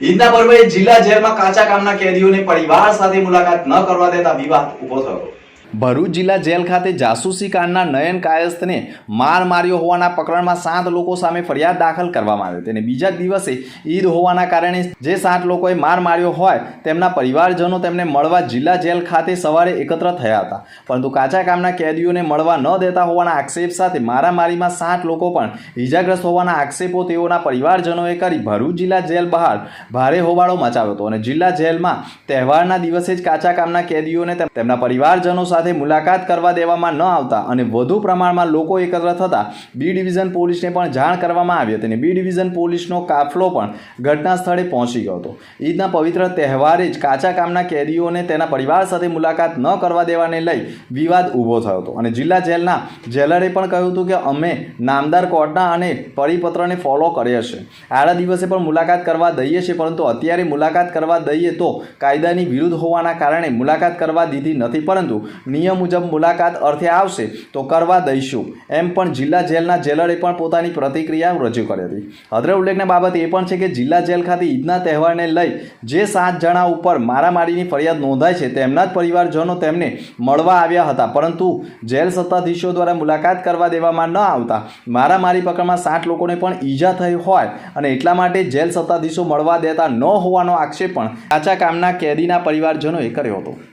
ઈદના પર્વે જિલ્લા જેલમાં કાચા કામના કેદીઓને પરિવાર સાથે મુલાકાત ન કરવા દેતા વિવાદ ઊભો થયો. ભરૂચ જિલ્લા જેલ ખાતે જાસૂસી કાંડના નયન કાયસ્થને માર માર્યો હોવાના પ્રકરણમાં સાત લોકો સામે ફરિયાદ દાખલ કરવામાં આવી તેને બીજા દિવસે ઈદ હોવાના કારણે જે સાત લોકોએ માર માર્યો હોય તેમના પરિવારજનો તેમને મળવા જિલ્લા જેલ ખાતે સવારે એકત્ર થયા હતા. પરંતુ કાચા કામના કેદીઓને મળવા ન દેતા હોવાના આક્ષેપ સાથે મારામારીમાં સાત લોકો પણ ઇજાગ્રસ્ત હોવાના આક્ષેપો તેઓના પરિવારજનોએ કરી ભરૂચ જિલ્લા જેલ બહાર ભારે હોબાળો મચાવ્યો હતો અને જિલ્લા જેલમાં તહેવારના દિવસે જ કાચા કામના કેદીઓને તેમના પરિવારજનો સાથે મુલાકાત કરવા દેવામાં ન આવતા અને વધુ પ્રમાણમાં લોકો એકત્ર થતા બી ડિવિઝન પોલીસને પણ જાણ કરવામાં આવી હતી અને બી ડિવિઝન પોલીસનો કાફલો પણ ઘટના સ્થળે પહોંચી ગયો હતો. ઈદના પવિત્ર તહેવારે જ કાચા કામના કેદીઓને તેના પરિવાર સાથે મુલાકાત ન કરવા દેવાને લઈ વિવાદ ઊભો થયો હતો. અને જિલ્લા જેલના જેલરે પણ કહ્યું હતું કે અમે નામદાર કોર્ટના અને પરિપત્રને ફોલો કરીએ છીએ. આડા દિવસે પણ મુલાકાત કરવા દઈએ છીએ, પરંતુ અત્યારે મુલાકાત કરવા દઈએ તો કાયદાની વિરુદ્ધ હોવાના કારણે મુલાકાત કરવા દીધી નથી. પરંતુ નિયમ મુજબ મુલાકાત અર્થે આવશે તો કરવા દઈશું. એમ પણ જિલ્લા જેલના જેલરે પણ પોતાની પ્રતિક્રિયા રજૂ કરી હતી. અત્રે ઉલ્લેખની બાબત એ પણ છે કે જિલ્લા જેલ ખાતે ઈદના તહેવારને લઈ જે સાત જણા ઉપર મારામારીની ફરિયાદ નોંધાઈ છે તેમના જ પરિવારજનો તેમને મળવા આવ્યા હતા. પરંતુ જેલ સત્તાધીશો દ્વારા મુલાકાત કરવા દેવામાં ન આવતા મારામારી પકડમાં સાત લોકોને પણ ઈજા થઈ હોય અને એટલા માટે જેલ સત્તાધીશો મળવા દેતા ન હોવાનો આક્ષેપ પણ કાચા કામના કેદીના પરિવારજનોએ કર્યો હતો.